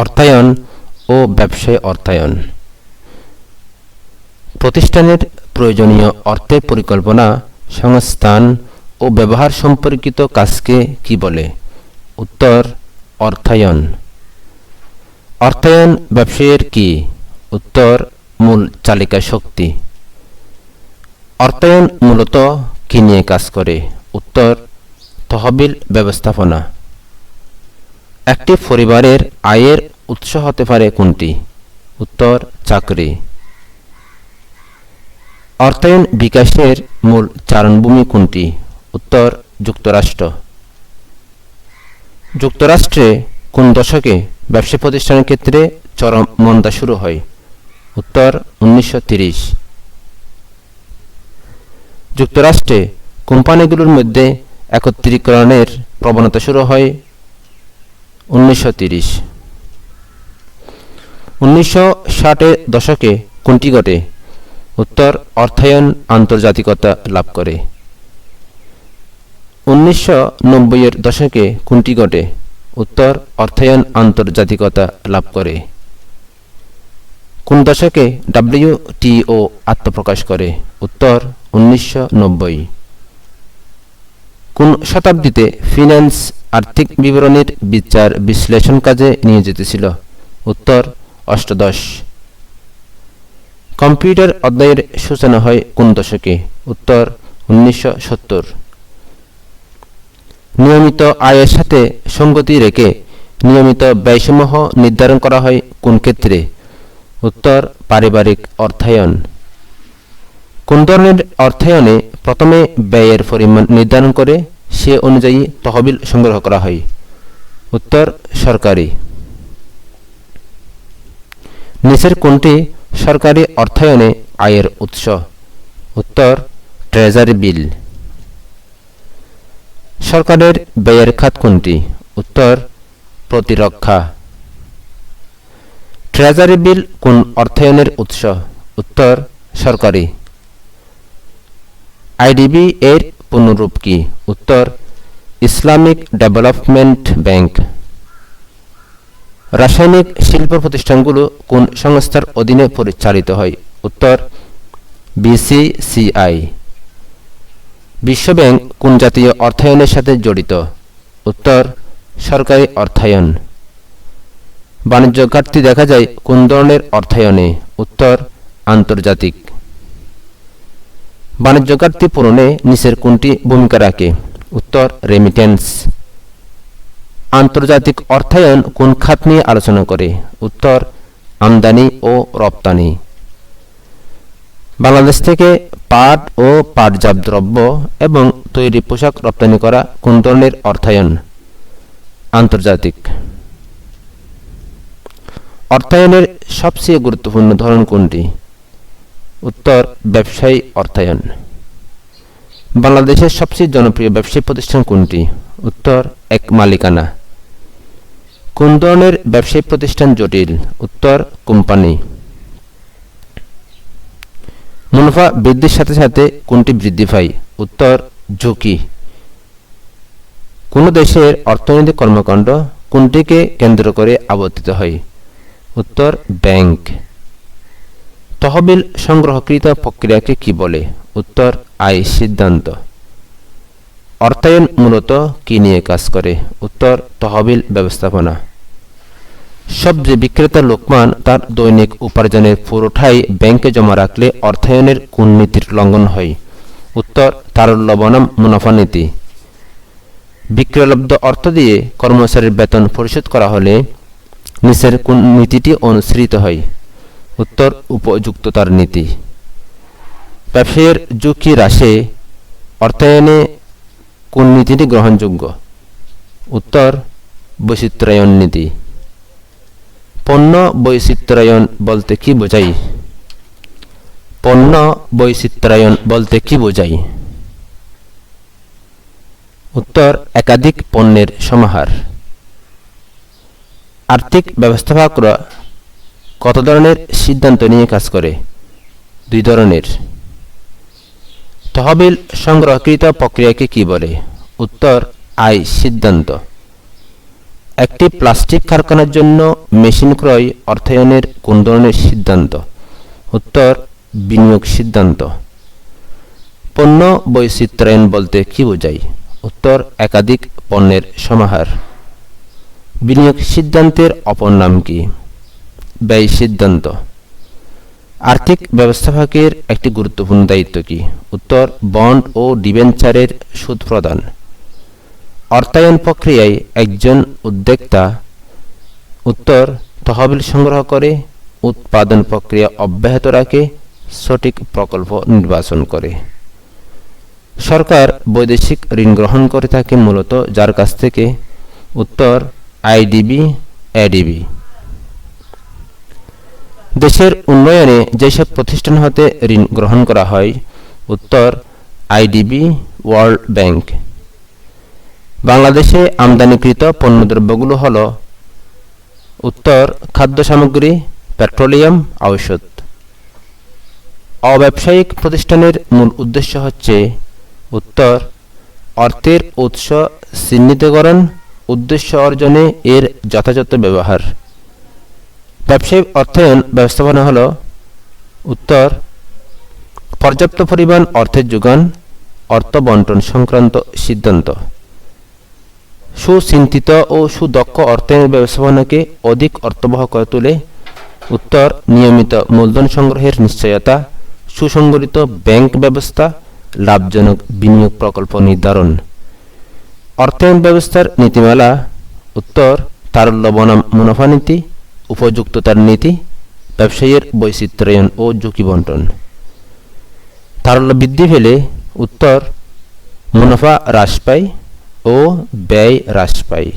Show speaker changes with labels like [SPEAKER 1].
[SPEAKER 1] অর্থায়ন ও ব্যবসায় অর্থায়ন। প্রতিষ্ঠানের প্রয়োজনীয় অর্থের পরিকল্পনা, সংস্থান ও ব্যবহার সম্পর্কিত কাজকে কি বলে? উত্তর, অর্থায়ন। অর্থায়ন ব্যবসায়ের কি? উত্তর, মূল চালিকা শক্তি। অর্থায়ন মূলত কি নিয়ে কাজ করে? উত্তর, তহবিল ব্যবস্থাপনা। একটি পরিবারের আয়ের উৎস হতে পারে কোনটি? উত্তর, চাকরি। অর্থায়ন বিকাশের মূল চারণভূমি কোনটি? উত্তর, যুক্তরাষ্ট্র। যুক্তরাষ্ট্রে কোন দশকে ব্যবসা প্রতিষ্ঠানের ক্ষেত্রে চরম মন্দা শুরু হয়? উত্তর, উনিশশো যুক্তরাষ্ট্রে কোম্পানিগুলোর মধ্যে একত্রীকরণের প্রবণতা শুরু হয় উনিশশো তিরিশ। উনিশশো ষাটের দশকে কোনটি ঘটে? উত্তর, অর্থায়ন, আন্তর্জাতিকতা লাভ করে। উনিশশো নব্বইয়ের দশকে কোনটি ঘটে? উত্তর, অর্থায়ন, আন্তর্জাতিকতা লাভ করে। কোন দশকে ডাব্লিউটিও আত্মপ্রকাশ করে? উত্তর, উনিশশো নব্বই। কোন শতাব্দীতে ফিন্যান্স আর্থিক বিবরণীর বিচার বিশ্লেষণ কাজে নিয়োজিত ছিল উত্তর, অষ্টদশ। কম্পিউটার অধ্যায়ের সূচনা হয় কোন দশকে? উত্তর, উনিশশো সত্তর। নিয়মিত আয়ের সাথে সঙ্গতি রেখে নিয়মিত ব্যয়সমূহ নির্ধারণ করা হয় কোন ক্ষেত্রে? উত্তর, পারিবারিক অর্থায়ন। কোন ধরনের অর্থায়নে প্রথমে ব্যয়ের পরিমাণ নির্ধারণ করে সে অনুযায়ী তহবিল সংগ্রহ করা হয়? উত্তর, সরকারি। নিচের কোনটি সরকারি অর্থায়নে আয়ের উৎস? উত্তর, ট্রেজারি বিল। সরকারের ব্যয়ের খাত কোনটি? উত্তর, প্রতিরক্ষা। ট্রেজারি বিল কোন অর্থায়নের উৎস? উত্তর, সরকারি। আইডিবি এর পুনরূপ কি? উত্তর, ইসলামিক ডেভেলপমেন্ট ব্যাংক। রাসায়নিক শিল্প প্রতিষ্ঠানগুলো কোন সংস্থার অধীনে পরিচালিত হয়? উত্তর, বিসিসিআই। বিশ্বব্যাংক কোন জাতীয় অর্থায়নের সাথে জড়িত? উত্তর, সরকারি অর্থায়ন। বাণিজ্য ঘাটতি দেখা যায় কোন ধরনের অর্থায়নে? উত্তর, আন্তর্জাতিক। বাণিজ্য ঘাটতি পূরণে নিচের কোনটি ভূমিকা রাখে? উত্তর রেমিটেন্স আন্তর্জাতিক অর্থায়ন কোন খাত নিয়ে আলোচনা করে? উত্তর, আমদানি ও রপ্তানি। বাংলাদেশ থেকে পাট ও পাটজাত দ্রব্য এবং তৈরি পোশাক রপ্তানি করা কোন ধরনের অর্থায়ন? আন্তর্জাতিক। অর্থায়নের সবচেয়ে গুরুত্বপূর্ণ ধরন কোনটি? উত্তর, ব্যবসায়ী, অর্থায়ন। বাংলাদেশের সবচেয়ে জনপ্রিয় ব্যবসায়ী প্রতিষ্ঠান কোনটি? উত্তর, এক মালিকানা। কোন ধরনের ব্যবসায়ী প্রতিষ্ঠান জটিল? উত্তর, কোম্পানি। মুনাফা বৃদ্ধির সাথে সাথে কোনটি বৃদ্ধি পায়? উত্তর, ঝুঁকি। কোন দেশের অর্থনৈতিক কর্মকাণ্ড কোনটিকে কেন্দ্র করে আবর্তিত হয়? উত্তর, ব্যাংক। তহবিল সংগ্রহকৃত প্রক্রিয়াকে কি বলে? উত্তর আয় সিদ্ধান্ত। অর্থায়ন মূলত কি নিয়ে কাজ করে? উত্তর, তহবিল ব্যবস্থাপনা। সবজি বিক্রেতা লোকমান তার দৈনিক উপার্জনের পুরোটাই ব্যাংকে জমা রাখলে অর্থায়নের কোন নীতির লঙ্ঘন হয়। উত্তর তারল্য বনাম মুনাফা নীতি। বিক্রয়লব্ধ অর্থ দিয়ে কর্মচারীর বেতন পরিশোধ করা হলে নিচের কোন নীতিটি অনুসৃত হয়। উত্তর উপযুক্ততার নীতি। ব্যবসায়ের ঝুঁকি হ্রাসে অর্থায়নে কোন নীতিটি গ্রহণযোগ্য? উত্তর, বৈচিত্র্যায়ন নীতি। পণ্য বৈচিত্র্যায়ন বলতে কি বোঝাই পণ্য বৈচিত্র্যায়ন বলতে কি বোঝাই উত্তর, একাধিক পণ্যের সমাহার। আর্থিক ব্যবস্থাপকরা কত ধরনের সিদ্ধান্ত নিয়ে কাজ করে? দুই ধরনের। তহবিল সংগ্রহকৃত প্রক্রিয়াকে কি বলে? উত্তর আয় সিদ্ধান্ত। একটি প্লাস্টিক কারখানার জন্য মেশিন ক্রয় অর্থায়নের কোন ধরনের সিদ্ধান্ত? উত্তর, বিনিয়োগ সিদ্ধান্ত। পণ্য বৈচিত্র্যায়ন বলতে কি বোঝায়? উত্তর, একাধিক পণ্যের সমাহার। বিনিয়োগ সিদ্ধান্তের অপর নাম কি? ব্যয় সিদ্ধান্ত। আর্থিক ব্যবস্থাপকের একটি গুরুত্বপূর্ণ দায়িত্ব কি? উত্তর, বন্ড ও ডিবেঞ্চারের সুদ প্রদান। অর্থায়ন প্রক্রিয়ায় একজন উদ্যোক্তা। উত্তর, তহবিল সংগ্রহ করে, উৎপাদন প্রক্রিয়া অব্যাহত রাখে, সঠিক প্রকল্প নির্বাচন করে। সরকার বৈদেশিক ঋণ গ্রহণ করে থাকে মূলত যার কাছ থেকে। উত্তর আইডিবি এডিবি দেশের উন্নয়নে যেসব প্রতিষ্ঠান হতে ঋণ গ্রহণ করা হয়, উত্তর আইডিবি ওয়ার্ল্ড ব্যাংক। বাংলাদেশে আমদানিকৃত পণ্যদ্রব্যগুলো হল উত্তর খাদ্য সামগ্রী, পেট্রোলিয়াম, ঔষধ। অব্যবসায়িক প্রতিষ্ঠানের মূল উদ্দেশ্য হচ্ছে উত্তর অর্থের উৎস, চিহ্নিতকরণ, উদ্দেশ্য অর্জনে এর যথাযথ ব্যবহার। ব্যবসায়িক অর্থায়ন ব্যবস্থাপনা হল উত্তর, পর্যাপ্ত পরিমাণ অর্থের যোগান, অর্থ বন্টন সংক্রান্ত সিদ্ধান্ত। সুচিন্তিত ও সুদক্ষ অর্থায়ন ব্যবস্থাপনাকে অধিক অর্থবহ করে তোলে উত্তর, নিয়মিত মূলধন সংগ্রহের নিশ্চয়তা, সুসংগঠিত ব্যাংক ব্যবস্থা, লাভজনক বিনিয়োগ প্রকল্প নির্ধারণ। অর্থায়ন ব্যবস্থার নীতিমালা, উত্তর, তারল্য বনাম মুনাফা নীতি উপযুক্ততার নীতি, ব্যবসায়ীর বৈচিত্র্যায়ন ও ঝুঁকি বন্টন তারল্য বৃদ্ধি পেলে উত্তর মুনাফা হ্রাস পায় ও ব্যয় হ্রাস পায়।